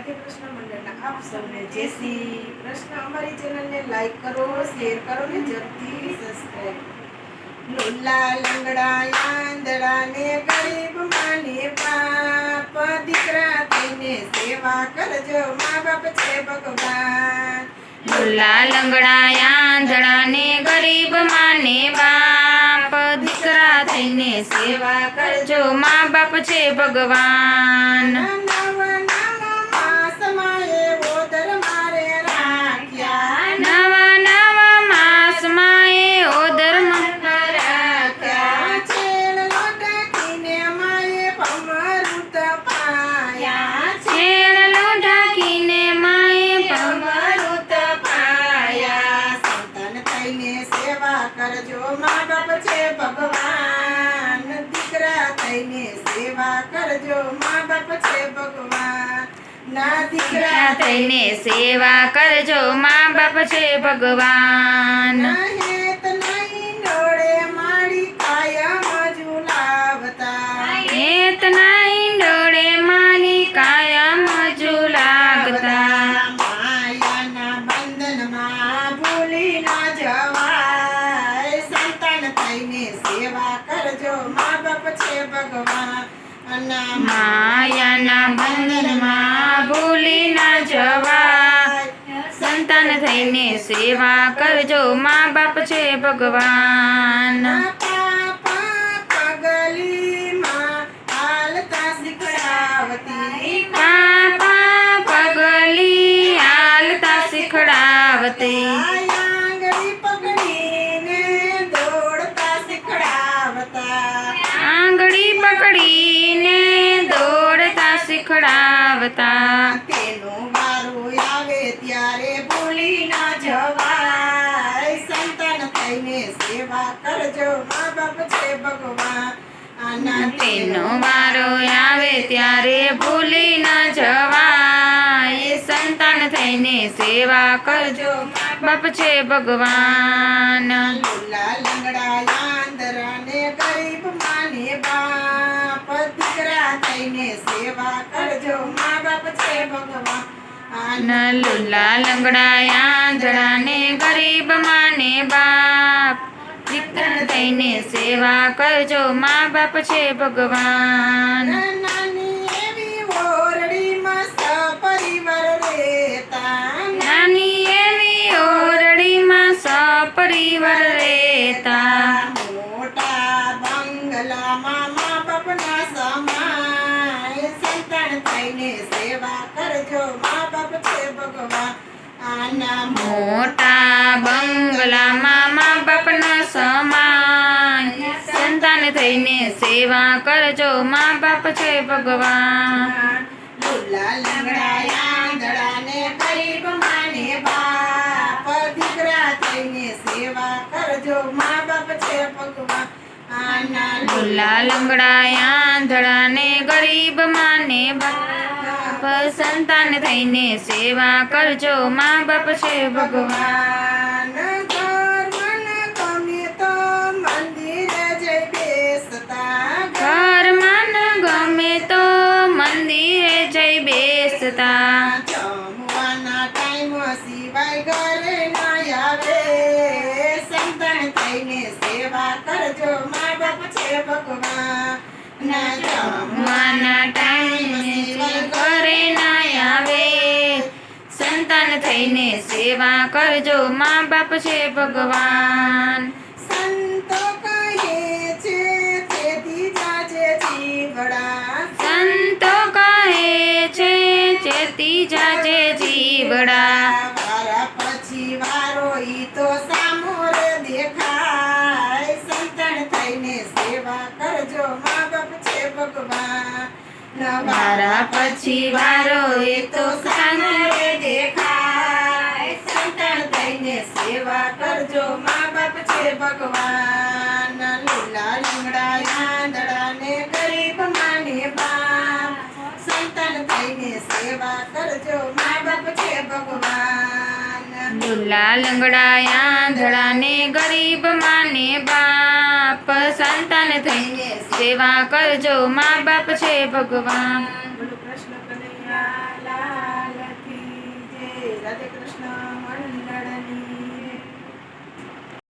રાધે કૃષ્ણ મંડળના આપ સૌને જય શ્રી કૃષ્ણ. અમારી ચેનલને લાઈક કરો, શેર કરો ને જલ્દી સબસ્ક્રાઈબ લુલ્લા લંગડા આંધળા ને ગરીબ માને બાપ દીકરા થઈને સેવા કરજો મા બાપ છે ભગવાન. લુલ્લા લંગડા આંધળા ને ગરીબ માને બાપ દીકરા થઈને સેવા કરજો મા બાપ છે ભગવાન. કરજો મા બાપ છે ભગવાન. ના દીકરા થઈને સેવા કરજો મા બાપ છે ભગવાન. નહેત નહીં ડોળે મારી કાયમ ઝુલાવતા. હેતના ઈંડોળે મારી કાયમ ઝુલાગતા માયાના બંધનમાં ભૂલી ના જવાય. સંતાન થઈને સેવા કરજો મા બાપ છે ભગવાન. માયાના બંધનમાં ભૂલી ના જવા સંતાન થઈને સેવા કરજો મા બાપ છે ભગવાન. પકડીને દોડતા શીખડાવતા. તેનું વારું આવે ત્યારે ભૂલી ના જવાય. સંતાન થઈને સેવા કરજો મા બાપ છે ભગવાન. આના તેનો વારો આવે ત્યારે ભૂલી ન જવાય. સંતાન થઈને સેવા કરજો બાપ છે ભગવાન. લીલા લંગડા ગરીબ માને બાપ દીકરા થઈને સેવા કરજો મા બાપ લંગડાયા જણાને ગરીબ માને બાપ દીકરા થઈને સેવા કરજો મા બાપ છે ભગવાન મોટા બંગલામાં મા બાપનો સમાન સંતાન થઈને સેવા કરજો મા બાપ છે ભગવાન. લુલા લંગડા આંધળાને ગરીબ માને બાપ દીકરા થઈને સેવા કરજો મા બાપ છે ભગવાન આના લુલા લંગડા આંધળાને ગરીબ માને બાપ. સંતાન થઈને સેવા કરજો મા બાપ છે ભગવાન. ઘર મન ગમે તો મંદિરે જઈ બેસતા. ઘરમાં ન ગમે તો મંદિરે જઈ બેસતા. જમવાના ટાઈમ સિવાય ઘરે ના આવે. સંતાન થઈને સેવા કરજો મા બાપ છે ભગવાન. ના જમવાના સંતાન થઈને સેવા કરજો મા બાપ છે ભગવાન. સંતો કહે છે તેથી જાજે જીવડા. સંતો કહે છે ચેતી જાજે જીવડા. વારા પછી વારો ઈ તો સામોરે દેખાય. સંતાન થઈને સેવા કરજો મા બાપ છે ભગવાન. મારા પછી વારો એ તો સામોરે દેખાય. સંતાન સેવા કરજો મા બાપ છે ભગવાન. લીલા લીંગડા આંધળા ને ગરીબ માને બાપ. સંતાન થઈને સેવા કરજો મા બાપ છે ભગવાન. લુલા લંગડા આંધળાને ગરીબ માને બાપ. સંતાન થઈને સેવા કરજો મા બાપ છે ભગવાન. કૃષ્ણ કૃષ્ણ.